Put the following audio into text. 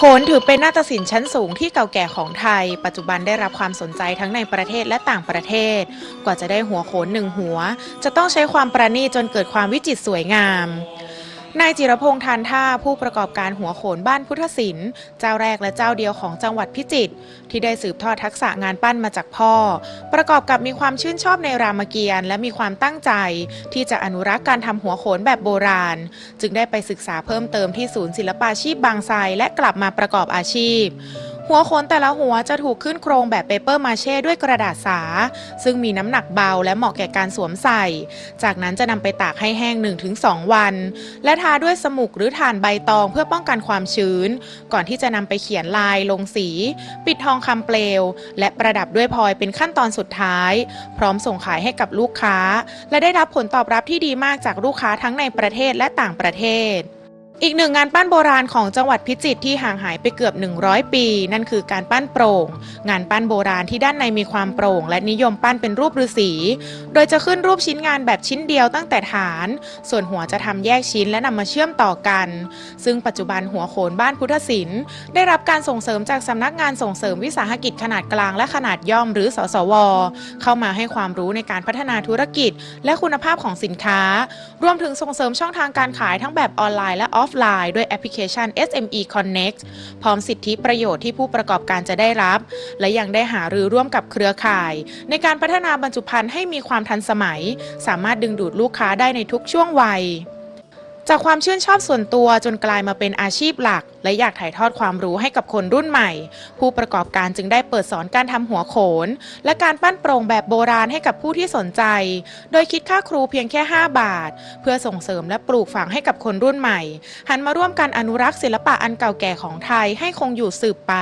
โขนถือเป็นนาฏศิลป์ชั้นสูงที่เก่าแก่ของไทย ปัจจุบันได้รับความสนใจทั้งในประเทศและต่างประเทศ กว่าจะได้หัวโขนหนึ่งหัว จะต้องใช้ความประณีตจนเกิดความวิจิตรสวยงาม นายจิรพงษ์ทานท่าผู้ประกอบการหัวโขนบ้านพุทธศิลป์เจ้าแรกและเจ้าเดียวของจังหวัดพิจิตรที่ได้สืบทอดทักษะงานปั้นมาจากพ่อ ประกอบกับมีความชื่นชอบในรามเกียรติ์และมีความตั้งใจ ที่จะอนุรักษ์การทำหัวโขนแบบโบราณ จึงได้ไปศึกษาเพิ่มเติมที่ศูนย์ศิลปาชีพบางไทรและกลับมาประกอบอาชีพ หัวโขนแต่ละหัวจะถูกขึ้นโครงแบบเปเปอร์มาเช่ด้วยกระดาษสา ซึ่งมีน้ำหนักเบาและเหมาะแก่การสวมใส่ จากนั้นจะนำไปตากให้แห้ง 1-2 วัน และทาด้วยสมุกหรือถ่านใบตองเพื่อป้องกันความชื้น ก่อนที่จะนำไปเขียนลายลงสี ปิดทองคำเปลว และประดับด้วยพลอยเป็นขั้นตอนสุดท้าย พร้อมส่งขายให้กับลูกค้า และได้รับผลตอบรับที่ดีมากจากลูกค้าทั้งในประเทศและต่างประเทศ อีกหนึ่งงานปั้นโบราณของจังหวัดพิจิตรที่ห่างหายไปเกือบ 100 ปี นั่นคือการปั้นโปร่ง งานปั้นโบราณที่ด้านในมีความโปร่ง และนิยมปั้นเป็นรูปฤาษี โดยจะขึ้นรูปชิ้นงานแบบชิ้นเดียวตั้งแต่ฐาน ส่วนหัวจะทำแยกชิ้นและนำมาเชื่อมต่อกัน ซึ่งปัจจุบันหัวโขนบ้านพุทธศิลป์ได้รับการส่งเสริมจากสำนักงานส่งเสริมวิสาหกิจขนาดกลางและขนาดย่อมหรือ สสว เข้ามาให้ความรู้ในการพัฒนาธุรกิจ และคุณภาพของสินค้า รวมถึงส่งเสริมช่องทางการขายทั้งแบบออนไลน์และออฟไลน์ด้วยแอปพลิเคชัน SME Connect พร้อมสิทธิประโยชน์ที่ผู้ประกอบการจะได้รับ และยังได้หารือร่วมกับเครือข่าย ในการพัฒนาบรรจุภัณฑ์ให้มีความทันสมัย สามารถดึงดูดลูกค้าได้ในทุกช่วงวัย จากความชื่นชอบส่วนตัวจนกลายมาเป็นอาชีพหลัก และอยากถ่ายทอดความรู้ให้กับคนรุ่นใหม่ ผู้ประกอบการจึงได้เปิดสอนการทำหัวโขน และการปั้นโปร่งแบบโบราณให้กับผู้ที่สนใจ โดยคิดค่าครูเพียงแค่ 5 บาท เพื่อส่งเสริมและปลูกฝังให้กับคนรุ่นใหม่ หันมาร่วมกันอนุรักษ์ศิลปะอันเก่าแก่ของไทยให้คงอยู่สืบไป